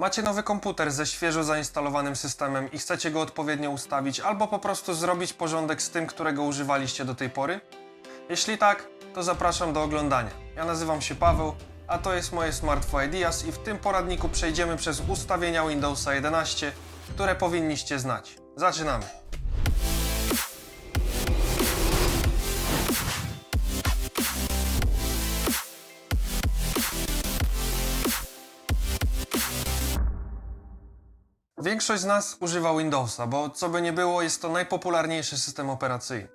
Macie nowy komputer ze świeżo zainstalowanym systemem i chcecie go odpowiednio ustawić, albo po prostu zrobić porządek z tym, którego używaliście do tej pory? Jeśli tak, to zapraszam do oglądania. Ja nazywam się Paweł, a to jest moje Smartphone Ideas i w tym poradniku przejdziemy przez ustawienia Windowsa 11, które powinniście znać. Zaczynamy! Większość z nas używa Windowsa, bo co by nie było, jest to najpopularniejszy system operacyjny.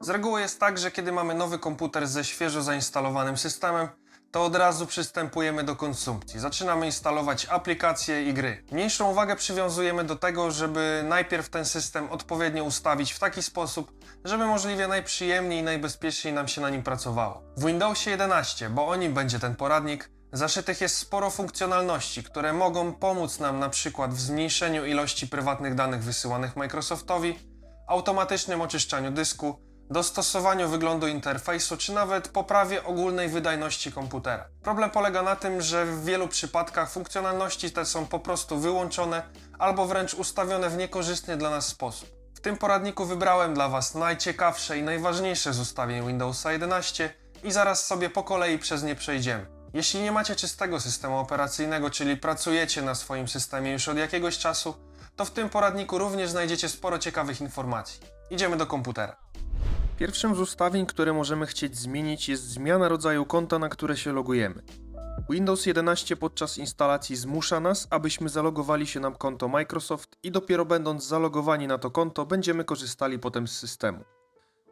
Z reguły jest tak, że kiedy mamy nowy komputer ze świeżo zainstalowanym systemem, to od razu przystępujemy do konsumpcji. Zaczynamy instalować aplikacje i gry. Mniejszą uwagę przywiązujemy do tego, żeby najpierw ten system odpowiednio ustawić w taki sposób, żeby możliwie najprzyjemniej i najbezpieczniej nam się na nim pracowało. W Windowsie 11, bo o nim będzie ten poradnik, zaszytych jest sporo funkcjonalności, które mogą pomóc nam na przykład w zmniejszeniu ilości prywatnych danych wysyłanych Microsoftowi, automatycznym oczyszczaniu dysku, dostosowaniu wyglądu interfejsu, czy nawet poprawie ogólnej wydajności komputera. Problem polega na tym, że w wielu przypadkach funkcjonalności te są po prostu wyłączone albo wręcz ustawione w niekorzystny dla nas sposób. W tym poradniku wybrałem dla Was najciekawsze i najważniejsze z ustawień Windowsa 11 i zaraz sobie po kolei przez nie przejdziemy. Jeśli nie macie czystego systemu operacyjnego, czyli pracujecie na swoim systemie już od jakiegoś czasu, to w tym poradniku również znajdziecie sporo ciekawych informacji. Idziemy do komputera. Pierwszym z ustawień, które możemy chcieć zmienić, jest zmiana rodzaju konta, na które się logujemy. Windows 11 podczas instalacji zmusza nas, abyśmy zalogowali się na konto Microsoft i dopiero będąc zalogowani na to konto, będziemy korzystali potem z systemu.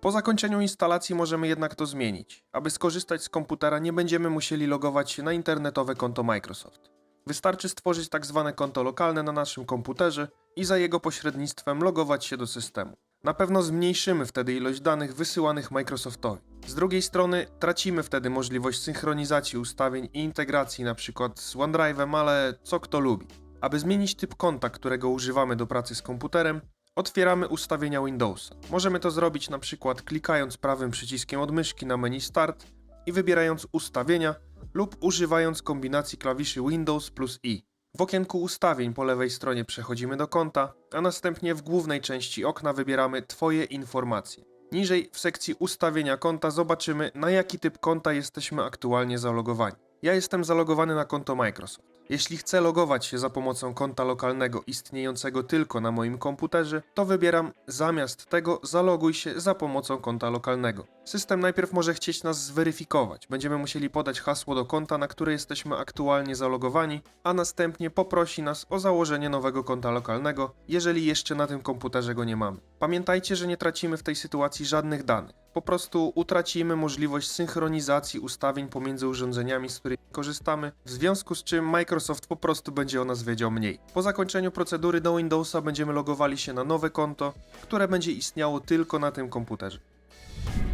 Po zakończeniu instalacji możemy jednak to zmienić. Aby skorzystać z komputera, nie będziemy musieli logować się na internetowe konto Microsoft. Wystarczy stworzyć tak zwane konto lokalne na naszym komputerze i za jego pośrednictwem logować się do systemu. Na pewno zmniejszymy wtedy ilość danych wysyłanych Microsoftowi. Z drugiej strony tracimy wtedy możliwość synchronizacji ustawień i integracji np. z OneDrive'em, ale co kto lubi. Aby zmienić typ konta, którego używamy do pracy z komputerem, otwieramy ustawienia Windowsa. Możemy to zrobić na przykład klikając prawym przyciskiem od myszki na menu Start i wybierając ustawienia lub używając kombinacji klawiszy Windows plus I. W okienku ustawień po lewej stronie przechodzimy do konta, a następnie w głównej części okna wybieramy Twoje informacje. Niżej w sekcji ustawienia konta zobaczymy na jaki typ konta jesteśmy aktualnie zalogowani. Ja jestem zalogowany na konto Microsoft. Jeśli chcę logować się za pomocą konta lokalnego istniejącego tylko na moim komputerze, to wybieram zamiast tego zaloguj się za pomocą konta lokalnego. System najpierw może chcieć nas zweryfikować. Będziemy musieli podać hasło do konta, na które jesteśmy aktualnie zalogowani, a następnie poprosi nas o założenie nowego konta lokalnego, jeżeli jeszcze na tym komputerze go nie mamy. Pamiętajcie, że nie tracimy w tej sytuacji żadnych danych. Po prostu utracimy możliwość synchronizacji ustawień pomiędzy urządzeniami, z których korzystamy, w związku z czym Microsoft po prostu będzie o nas wiedział mniej. Po zakończeniu procedury do Windowsa będziemy logowali się na nowe konto, które będzie istniało tylko na tym komputerze.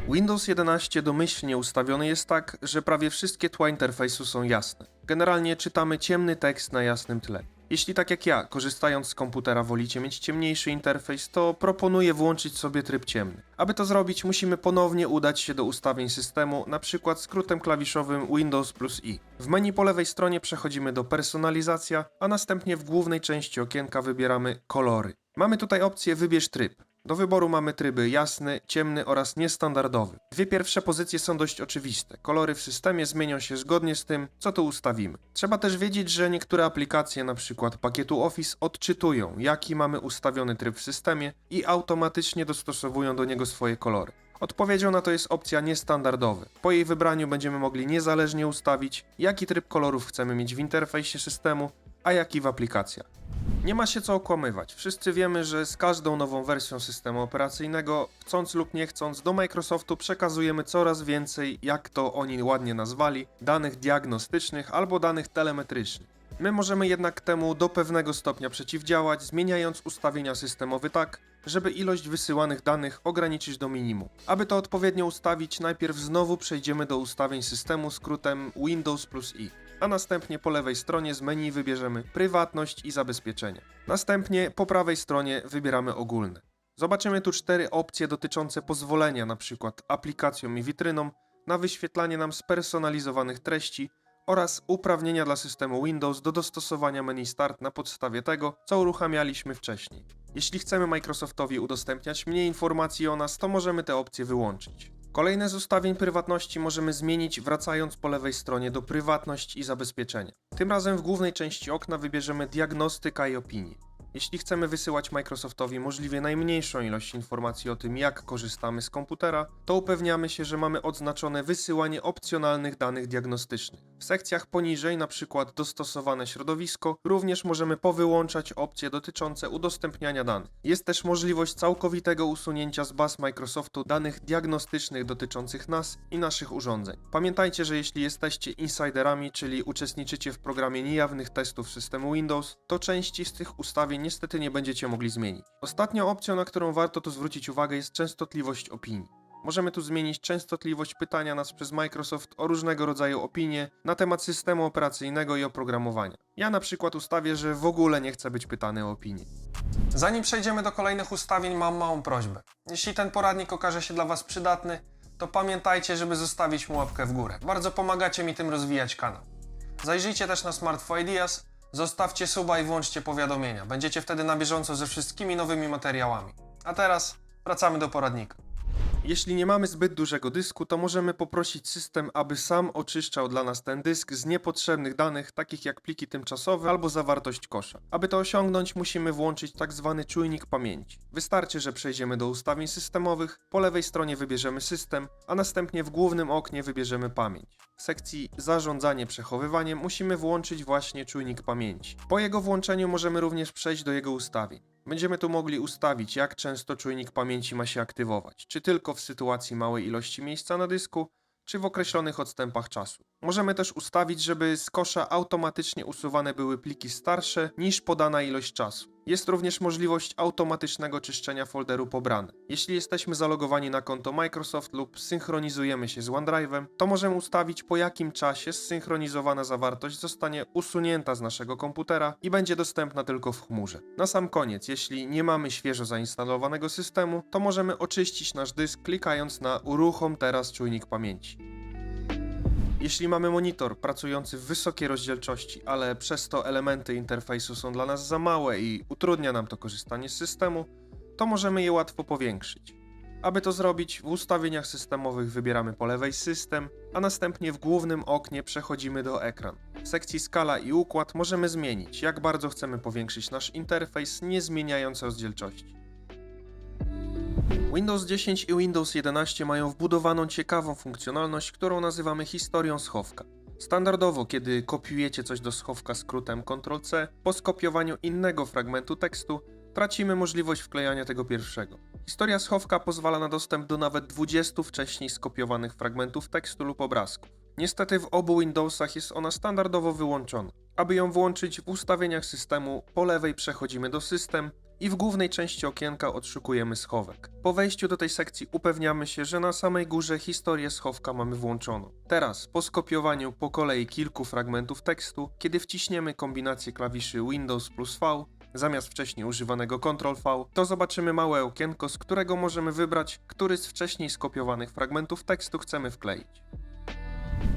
Windows 11 domyślnie ustawiony jest tak, że prawie wszystkie tła interfejsu są jasne. Generalnie czytamy ciemny tekst na jasnym tle. Jeśli tak jak ja, korzystając z komputera wolicie mieć ciemniejszy interfejs, to proponuję włączyć sobie tryb ciemny. Aby to zrobić, musimy ponownie udać się do ustawień systemu, na przykład skrótem klawiszowym Windows plus I. W menu po lewej stronie przechodzimy do personalizacja, a następnie w głównej części okienka wybieramy kolory. Mamy tutaj opcję wybierz tryb. Do wyboru mamy tryby jasny, ciemny oraz niestandardowy. Dwie pierwsze pozycje są dość oczywiste. Kolory w systemie zmienią się zgodnie z tym, co tu ustawimy. Trzeba też wiedzieć, że niektóre aplikacje, np. pakietu Office, odczytują, jaki mamy ustawiony tryb w systemie i automatycznie dostosowują do niego swoje kolory. Odpowiedzią na to jest opcja niestandardowy. Po jej wybraniu będziemy mogli niezależnie ustawić, jaki tryb kolorów chcemy mieć w interfejsie systemu, a jaki w aplikacjach. Nie ma się co okłamywać. Wszyscy wiemy, że z każdą nową wersją systemu operacyjnego, chcąc lub nie chcąc, do Microsoftu przekazujemy coraz więcej, jak to oni ładnie nazwali, danych diagnostycznych albo danych telemetrycznych. My możemy jednak temu do pewnego stopnia przeciwdziałać, zmieniając ustawienia systemowe tak, żeby ilość wysyłanych danych ograniczyć do minimum. Aby to odpowiednio ustawić, najpierw znowu przejdziemy do ustawień systemu skrótem Windows plus I a następnie po lewej stronie z menu wybierzemy prywatność i zabezpieczenia. Następnie po prawej stronie wybieramy ogólne. Zobaczymy tu cztery opcje dotyczące pozwolenia np. aplikacjom i witrynom na wyświetlanie nam spersonalizowanych treści oraz uprawnienia dla systemu Windows do dostosowania menu Start na podstawie tego, co uruchamialiśmy wcześniej. Jeśli chcemy Microsoftowi udostępniać mniej informacji o nas, to możemy te opcje wyłączyć. Kolejne z ustawień prywatności możemy zmienić wracając po lewej stronie do prywatność i zabezpieczenia. Tym razem w głównej części okna wybierzemy diagnostyka i opinię. Jeśli chcemy wysyłać Microsoftowi możliwie najmniejszą ilość informacji o tym, jak korzystamy z komputera, to upewniamy się, że mamy odznaczone wysyłanie opcjonalnych danych diagnostycznych. W sekcjach poniżej, np. dostosowane środowisko, również możemy powyłączać opcje dotyczące udostępniania danych. Jest też możliwość całkowitego usunięcia z baz Microsoftu danych diagnostycznych dotyczących nas i naszych urządzeń. Pamiętajcie, że jeśli jesteście insiderami, czyli uczestniczycie w programie niejawnych testów systemu Windows, to części z tych ustawień niestety nie będziecie mogli zmienić. Ostatnią opcją, na którą warto tu zwrócić uwagę, jest częstotliwość opinii. Możemy tu zmienić częstotliwość pytania nas przez Microsoft o różnego rodzaju opinie na temat systemu operacyjnego i oprogramowania. Ja na przykład ustawię, że w ogóle nie chcę być pytany o opinię. Zanim przejdziemy do kolejnych ustawień, mam małą prośbę. Jeśli ten poradnik okaże się dla Was przydatny, to pamiętajcie, żeby zostawić mu łapkę w górę. Bardzo pomagacie mi tym rozwijać kanał. Zajrzyjcie też na Smartphone Ideas, zostawcie suba i włączcie powiadomienia. Będziecie wtedy na bieżąco ze wszystkimi nowymi materiałami. A teraz wracamy do poradnika. Jeśli nie mamy zbyt dużego dysku, to możemy poprosić system, aby sam oczyszczał dla nas ten dysk z niepotrzebnych danych, takich jak pliki tymczasowe albo zawartość kosza. Aby to osiągnąć, musimy włączyć tak zwany czujnik pamięci. Wystarczy, że przejdziemy do ustawień systemowych, po lewej stronie wybierzemy system, a następnie w głównym oknie wybierzemy pamięć. W sekcji zarządzanie przechowywaniem musimy włączyć właśnie czujnik pamięci. Po jego włączeniu możemy również przejść do jego ustawień. Będziemy tu mogli ustawić, jak często czujnik pamięci ma się aktywować, czy tylko w sytuacji małej ilości miejsca na dysku, czy w określonych odstępach czasu. Możemy też ustawić, żeby z kosza automatycznie usuwane były pliki starsze niż podana ilość czasu. Jest również możliwość automatycznego czyszczenia folderu pobrane. Jeśli jesteśmy zalogowani na konto Microsoft lub synchronizujemy się z OneDrive'em, to możemy ustawić po jakim czasie zsynchronizowana zawartość zostanie usunięta z naszego komputera i będzie dostępna tylko w chmurze. Na sam koniec, jeśli nie mamy świeżo zainstalowanego systemu, to możemy oczyścić nasz dysk klikając na uruchom teraz czujnik pamięci. Jeśli mamy monitor pracujący w wysokiej rozdzielczości, ale przez to elementy interfejsu są dla nas za małe i utrudnia nam to korzystanie z systemu, to możemy je łatwo powiększyć. Aby to zrobić, w ustawieniach systemowych wybieramy po lewej System, a następnie w głównym oknie przechodzimy do Ekran. W sekcji Skala i Układ możemy zmienić, jak bardzo chcemy powiększyć nasz interfejs, nie zmieniając rozdzielczości. Windows 10 i Windows 11 mają wbudowaną ciekawą funkcjonalność, którą nazywamy historią schowka. Standardowo, kiedy kopiujecie coś do schowka skrótem Ctrl-C, po skopiowaniu innego fragmentu tekstu tracimy możliwość wklejania tego pierwszego. Historia schowka pozwala na dostęp do nawet 20 wcześniej skopiowanych fragmentów tekstu lub obrazków. Niestety w obu Windowsach jest ona standardowo wyłączona. Aby ją włączyć w ustawieniach systemu, po lewej przechodzimy do System i w głównej części okienka odszukujemy schowek. Po wejściu do tej sekcji upewniamy się, że na samej górze historię schowka mamy włączoną. Teraz, po skopiowaniu po kolei kilku fragmentów tekstu, kiedy wciśniemy kombinację klawiszy Windows plus V, zamiast wcześniej używanego Ctrl-V, to zobaczymy małe okienko, z którego możemy wybrać, który z wcześniej skopiowanych fragmentów tekstu chcemy wkleić.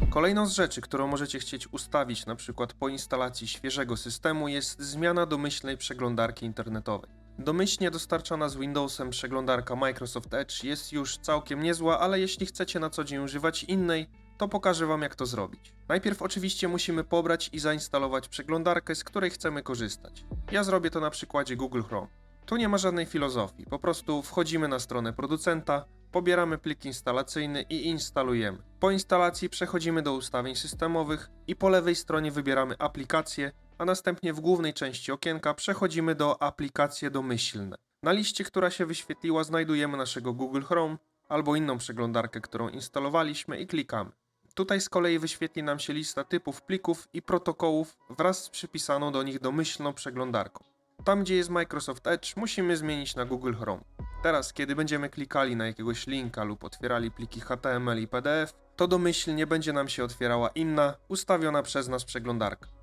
Kolejną z rzeczy, którą możecie chcieć ustawić przykład po instalacji świeżego systemu jest zmiana domyślnej przeglądarki internetowej. Domyślnie dostarczana z Windowsem przeglądarka Microsoft Edge jest już całkiem niezła, ale jeśli chcecie na co dzień używać innej, to pokażę Wam jak to zrobić. Najpierw oczywiście musimy pobrać i zainstalować przeglądarkę, z której chcemy korzystać. Ja zrobię to na przykładzie Google Chrome. Tu nie ma żadnej filozofii, po prostu wchodzimy na stronę producenta, pobieramy plik instalacyjny i instalujemy. Po instalacji przechodzimy do ustawień systemowych i po lewej stronie wybieramy aplikacje, a następnie w głównej części okienka przechodzimy do aplikacje domyślne. Na liście, która się wyświetliła, znajdujemy naszego Google Chrome albo inną przeglądarkę, którą instalowaliśmy i klikamy. Tutaj z kolei wyświetli nam się lista typów plików i protokołów wraz z przypisaną do nich domyślną przeglądarką. Tam, gdzie jest Microsoft Edge, musimy zmienić na Google Chrome. Teraz, kiedy będziemy klikali na jakiegoś linka lub otwierali pliki HTML i PDF, to domyślnie będzie nam się otwierała inna, ustawiona przez nas przeglądarka.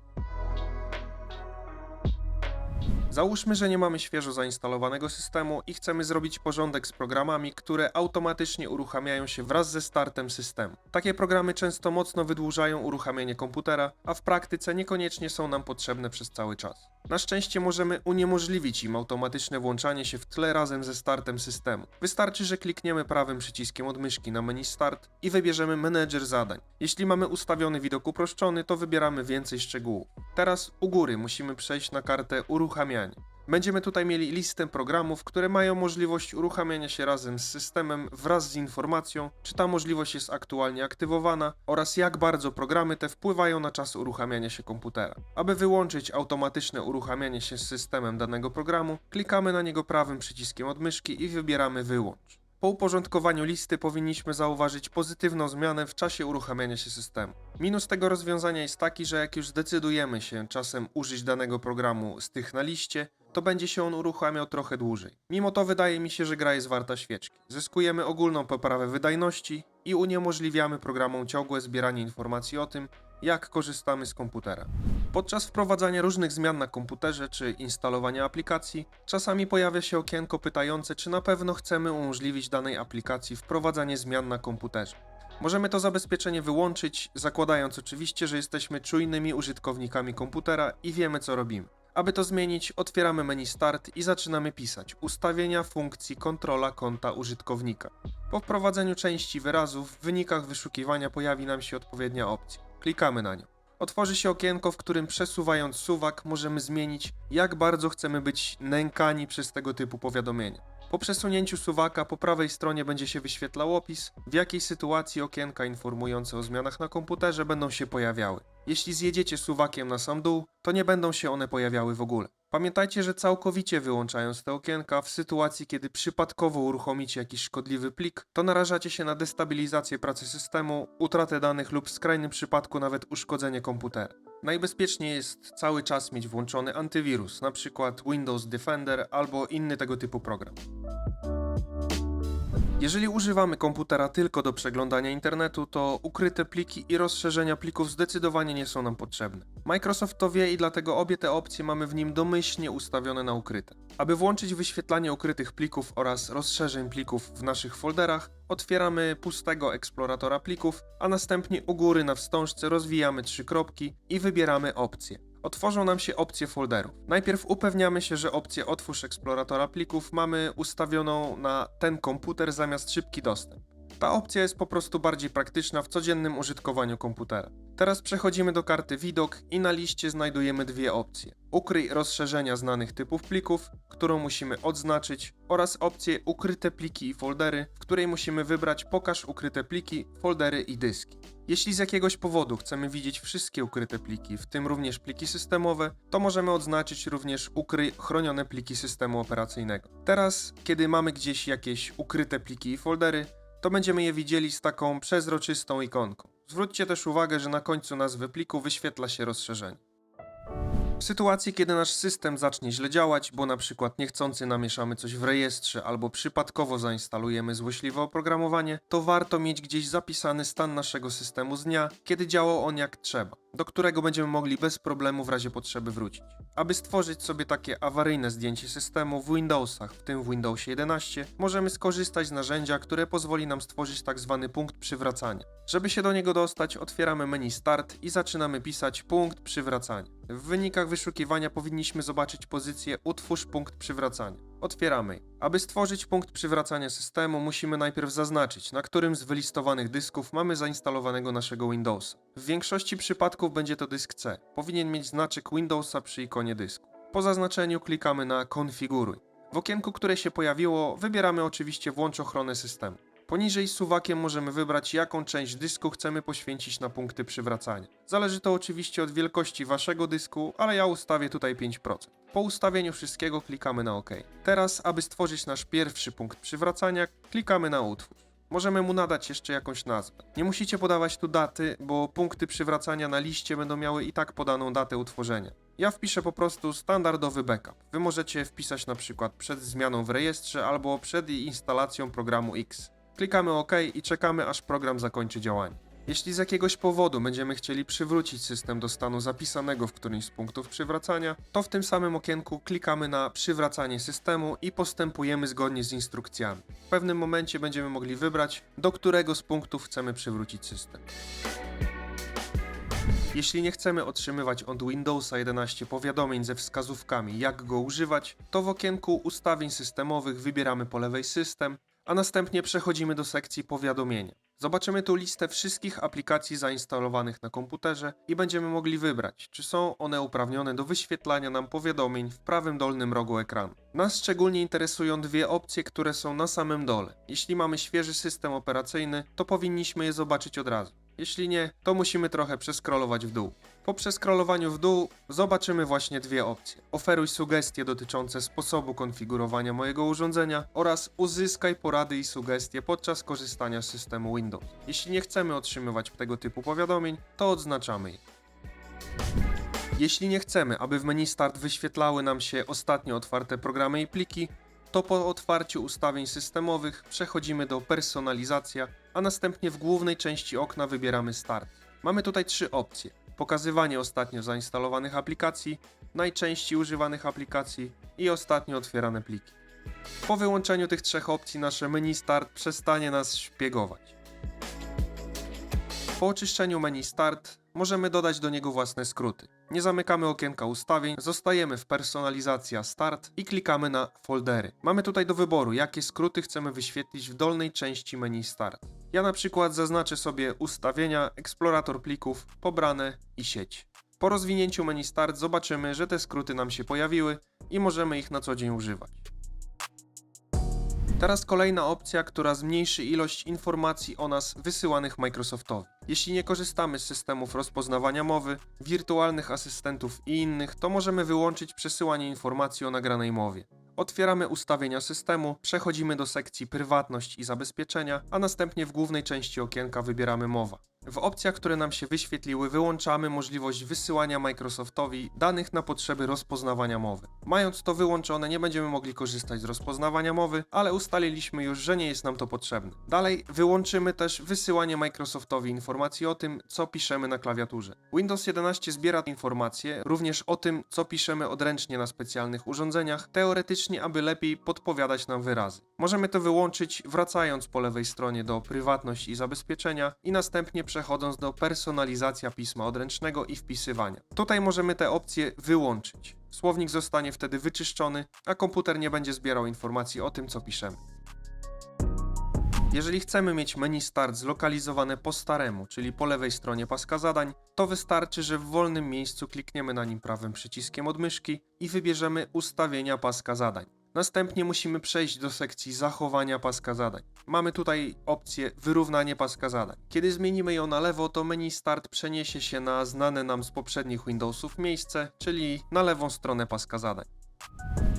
Załóżmy, że nie mamy świeżo zainstalowanego systemu i chcemy zrobić porządek z programami, które automatycznie uruchamiają się wraz ze startem systemu. Takie programy często mocno wydłużają uruchamianie komputera, a w praktyce niekoniecznie są nam potrzebne przez cały czas. Na szczęście możemy uniemożliwić im automatyczne włączanie się w tle razem ze startem systemu. Wystarczy, że klikniemy prawym przyciskiem od myszki na menu Start i wybierzemy Menedżer zadań. Jeśli mamy ustawiony widok uproszczony, to wybieramy więcej szczegółów. Teraz u góry musimy przejść na kartę Będziemy tutaj mieli listę programów, które mają możliwość uruchamiania się razem z systemem wraz z informacją, czy ta możliwość jest aktualnie aktywowana oraz jak bardzo programy te wpływają na czas uruchamiania się komputera. Aby wyłączyć automatyczne uruchamianie się z systemem danego programu, klikamy na niego prawym przyciskiem od myszki i wybieramy Wyłącz. Po uporządkowaniu listy powinniśmy zauważyć pozytywną zmianę w czasie uruchamiania się systemu. Minus tego rozwiązania jest taki, że jak już zdecydujemy się czasem użyć danego programu z tych na liście, to będzie się on uruchamiał trochę dłużej. Mimo to wydaje mi się, że gra jest warta świeczki. Zyskujemy ogólną poprawę wydajności i uniemożliwiamy programom ciągłe zbieranie informacji o tym, jak korzystamy z komputera. Podczas wprowadzania różnych zmian na komputerze czy instalowania aplikacji, czasami pojawia się okienko pytające, czy na pewno chcemy umożliwić danej aplikacji wprowadzanie zmian na komputerze. Możemy to zabezpieczenie wyłączyć, zakładając oczywiście, że jesteśmy czujnymi użytkownikami komputera i wiemy co robimy. Aby to zmienić, otwieramy menu Start i zaczynamy pisać ustawienia funkcji kontrola konta użytkownika. Po wprowadzeniu części wyrazów w wynikach wyszukiwania pojawi nam się odpowiednia opcja. Klikamy na nią. Otworzy się okienko, w którym przesuwając suwak możemy zmienić, jak bardzo chcemy być nękani przez tego typu powiadomienia. Po przesunięciu suwaka po prawej stronie będzie się wyświetlał opis, w jakiej sytuacji okienka informujące o zmianach na komputerze będą się pojawiały. Jeśli zjedziecie suwakiem na sam dół, to nie będą się one pojawiały w ogóle. Pamiętajcie, że całkowicie wyłączając te okienka, w sytuacji kiedy przypadkowo uruchomicie jakiś szkodliwy plik, to narażacie się na destabilizację pracy systemu, utratę danych lub w skrajnym przypadku nawet uszkodzenie komputera. Najbezpieczniej jest cały czas mieć włączony antywirus, np. Windows Defender albo inny tego typu program. Jeżeli używamy komputera tylko do przeglądania internetu, to ukryte pliki i rozszerzenia plików zdecydowanie nie są nam potrzebne. Microsoft to wie i dlatego obie te opcje mamy w nim domyślnie ustawione na ukryte. Aby włączyć wyświetlanie ukrytych plików oraz rozszerzeń plików w naszych folderach, otwieramy pustego eksploratora plików, a następnie u góry na wstążce rozwijamy trzy kropki i wybieramy opcję otworzą nam się opcje folderów. Najpierw upewniamy się, że opcję Otwórz eksploratora plików mamy ustawioną na ten komputer zamiast szybki dostęp. Ta opcja jest po prostu bardziej praktyczna w codziennym użytkowaniu komputera. Teraz przechodzimy do karty Widok i na liście znajdujemy dwie opcje. Ukryj rozszerzenia znanych typów plików, którą musimy odznaczyć oraz opcję Ukryte pliki i foldery, w której musimy wybrać Pokaż ukryte pliki, foldery i dyski. Jeśli z jakiegoś powodu chcemy widzieć wszystkie ukryte pliki, w tym również pliki systemowe, to możemy odznaczyć również ukryj chronione pliki systemu operacyjnego. Teraz, kiedy mamy gdzieś jakieś ukryte pliki i foldery, to będziemy je widzieli z taką przezroczystą ikonką. Zwróćcie też uwagę, że na końcu nazwy pliku wyświetla się rozszerzenie. W sytuacji, kiedy nasz system zacznie źle działać, bo na przykład niechcący namieszamy coś w rejestrze albo przypadkowo zainstalujemy złośliwe oprogramowanie, to warto mieć gdzieś zapisany stan naszego systemu z dnia, kiedy działał on jak trzeba, do którego będziemy mogli bez problemu w razie potrzeby wrócić. Aby stworzyć sobie takie awaryjne zdjęcie systemu w Windowsach, w tym w Windowsie 11, możemy skorzystać z narzędzia, które pozwoli nam stworzyć tak zwany punkt przywracania. Żeby się do niego dostać, otwieramy menu Start i zaczynamy pisać punkt przywracania. W wynikach wyszukiwania powinniśmy zobaczyć pozycję Utwórz punkt przywracania. Otwieramy. Aby stworzyć punkt przywracania systemu, musimy najpierw zaznaczyć, na którym z wylistowanych dysków mamy zainstalowanego naszego Windowsa. W większości przypadków będzie to dysk C. Powinien mieć znaczek Windowsa przy ikonie dysku. Po zaznaczeniu klikamy na Konfiguruj. W okienku, które się pojawiło, wybieramy oczywiście Włącz ochronę systemu. Poniżej suwakiem możemy wybrać, jaką część dysku chcemy poświęcić na punkty przywracania. Zależy to oczywiście od wielkości waszego dysku, ale ja ustawię tutaj 5%. Po ustawieniu wszystkiego klikamy na OK. Teraz, aby stworzyć nasz pierwszy punkt przywracania, klikamy na utwórz. Możemy mu nadać jeszcze jakąś nazwę. Nie musicie podawać tu daty, bo punkty przywracania na liście będą miały i tak podaną datę utworzenia. Ja wpiszę po prostu standardowy backup. Wy możecie wpisać na przykład przed zmianą w rejestrze albo przed instalacją programu X. Klikamy OK i czekamy aż program zakończy działanie. Jeśli z jakiegoś powodu będziemy chcieli przywrócić system do stanu zapisanego w którymś z punktów przywracania, to w tym samym okienku klikamy na przywracanie systemu i postępujemy zgodnie z instrukcjami. W pewnym momencie będziemy mogli wybrać, do którego z punktów chcemy przywrócić system. Jeśli nie chcemy otrzymywać od Windowsa 11 powiadomień ze wskazówkami, jak go używać, to w okienku ustawień systemowych wybieramy po lewej System, a następnie przechodzimy do sekcji Powiadomienia. Zobaczymy tu listę wszystkich aplikacji zainstalowanych na komputerze i będziemy mogli wybrać, czy są one uprawnione do wyświetlania nam powiadomień w prawym dolnym rogu ekranu. Nas szczególnie interesują dwie opcje, które są na samym dole. Jeśli mamy świeży system operacyjny, to powinniśmy je zobaczyć od razu. Jeśli nie, to musimy trochę przeskrolować w dół. Po przeskrolowaniu w dół zobaczymy właśnie dwie opcje. Oferuj sugestie dotyczące sposobu konfigurowania mojego urządzenia oraz uzyskaj porady i sugestie podczas korzystania z systemu Windows. Jeśli nie chcemy otrzymywać tego typu powiadomień, to odznaczamy je. Jeśli nie chcemy, aby w menu Start wyświetlały nam się ostatnio otwarte programy i pliki, to po otwarciu ustawień systemowych przechodzimy do personalizacja, a następnie w głównej części okna wybieramy Start. Mamy tutaj trzy opcje: pokazywanie ostatnio zainstalowanych aplikacji, najczęściej używanych aplikacji i ostatnio otwierane pliki. Po wyłączeniu tych trzech opcji nasze menu Start przestanie nas szpiegować. Po oczyszczeniu menu Start możemy dodać do niego własne skróty. Nie zamykamy okienka ustawień, zostajemy w personalizacja Start i klikamy na foldery. Mamy tutaj do wyboru, jakie skróty chcemy wyświetlić w dolnej części menu Start. Ja na przykład zaznaczę sobie ustawienia, eksplorator plików, pobrane i sieć. Po rozwinięciu menu Start zobaczymy, że te skróty nam się pojawiły i możemy ich na co dzień używać. Teraz kolejna opcja, która zmniejszy ilość informacji o nas wysyłanych Microsoftowi. Jeśli nie korzystamy z systemów rozpoznawania mowy, wirtualnych asystentów i innych, to możemy wyłączyć przesyłanie informacji o nagranej mowie. Otwieramy ustawienia systemu, przechodzimy do sekcji prywatność i zabezpieczenia, a następnie w głównej części okienka wybieramy mowa. W opcjach, które nam się wyświetliły, wyłączamy możliwość wysyłania Microsoftowi danych na potrzeby rozpoznawania mowy. Mając to wyłączone, nie będziemy mogli korzystać z rozpoznawania mowy, ale ustaliliśmy już, że nie jest nam to potrzebne. Dalej wyłączymy też wysyłanie Microsoftowi informacji o tym, co piszemy na klawiaturze. Windows 11 zbiera informacje również o tym, co piszemy odręcznie na specjalnych urządzeniach, teoretycznie, aby lepiej podpowiadać nam wyrazy. Możemy to wyłączyć wracając po lewej stronie do prywatność i zabezpieczenia i następnie przechodząc do personalizacja pisma odręcznego i wpisywania. Tutaj możemy te opcje wyłączyć. Słownik zostanie wtedy wyczyszczony, a komputer nie będzie zbierał informacji o tym, co piszemy. Jeżeli chcemy mieć menu Start zlokalizowane po staremu, czyli po lewej stronie paska zadań, to wystarczy, że w wolnym miejscu klikniemy na nim prawym przyciskiem od myszki i wybierzemy ustawienia paska zadań. Następnie musimy przejść do sekcji zachowania paska zadań. Mamy tutaj opcję wyrównanie paska zadań. Kiedy zmienimy ją na lewo, to menu Start przeniesie się na znane nam z poprzednich Windowsów miejsce, czyli na lewą stronę paska zadań.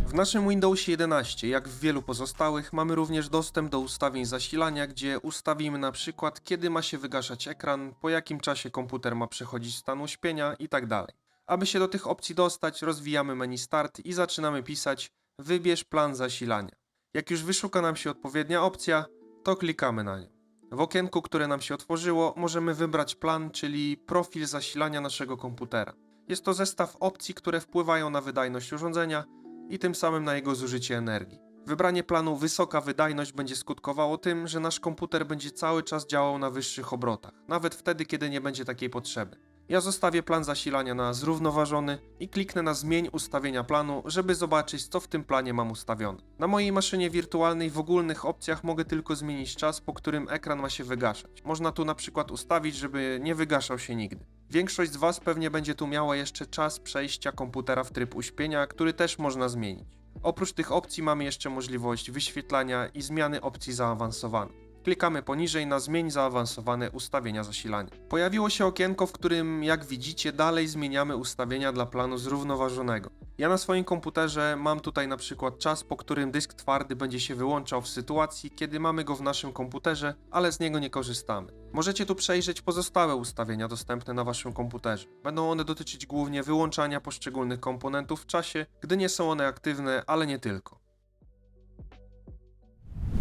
W naszym Windowsie 11, jak w wielu pozostałych, mamy również dostęp do ustawień zasilania, gdzie ustawimy na przykład kiedy ma się wygaszać ekran, po jakim czasie komputer ma przechodzić stan uśpienia itd. Aby się do tych opcji dostać, rozwijamy menu Start i zaczynamy pisać Wybierz plan zasilania. Jak już wyszuka nam się odpowiednia opcja, to klikamy na nią. W okienku, które nam się otworzyło, możemy wybrać plan, czyli profil zasilania naszego komputera. Jest to zestaw opcji, które wpływają na wydajność urządzenia i tym samym na jego zużycie energii. Wybranie planu wysoka wydajność będzie skutkowało tym, że nasz komputer będzie cały czas działał na wyższych obrotach, nawet wtedy, kiedy nie będzie takiej potrzeby. Ja zostawię plan zasilania na zrównoważony i kliknę na zmień ustawienia planu, żeby zobaczyć co w tym planie mam ustawione. Na mojej maszynie wirtualnej w ogólnych opcjach mogę tylko zmienić czas, po którym ekran ma się wygaszać. Można tu na przykład ustawić, żeby nie wygaszał się nigdy. Większość z Was pewnie będzie tu miała jeszcze czas przejścia komputera w tryb uśpienia, który też można zmienić. Oprócz tych opcji mamy jeszcze możliwość wyświetlania i zmiany opcji zaawansowanych. Klikamy poniżej na zmień zaawansowane ustawienia zasilania. Pojawiło się okienko, w którym jak widzicie dalej zmieniamy ustawienia dla planu zrównoważonego. Ja na swoim komputerze mam tutaj na przykład czas, po którym dysk twardy będzie się wyłączał w sytuacji, kiedy mamy go w naszym komputerze, ale z niego nie korzystamy. Możecie tu przejrzeć pozostałe ustawienia dostępne na waszym komputerze. Będą one dotyczyć głównie wyłączania poszczególnych komponentów w czasie, gdy nie są one aktywne, ale nie tylko.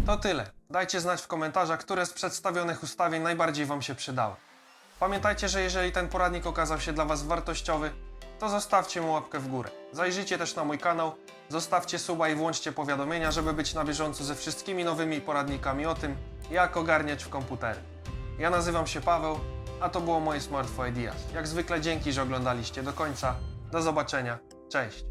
To tyle. Dajcie znać w komentarzach, które z przedstawionych ustawień najbardziej Wam się przydały. Pamiętajcie, że jeżeli ten poradnik okazał się dla Was wartościowy, to zostawcie mu łapkę w górę. Zajrzyjcie też na mój kanał, zostawcie suba i włączcie powiadomienia, żeby być na bieżąco ze wszystkimi nowymi poradnikami o tym, jak ogarniać w komputery. Ja nazywam się Paweł, a to było moje Smartphone Ideas. Jak zwykle dzięki, że oglądaliście do końca. Do zobaczenia. Cześć.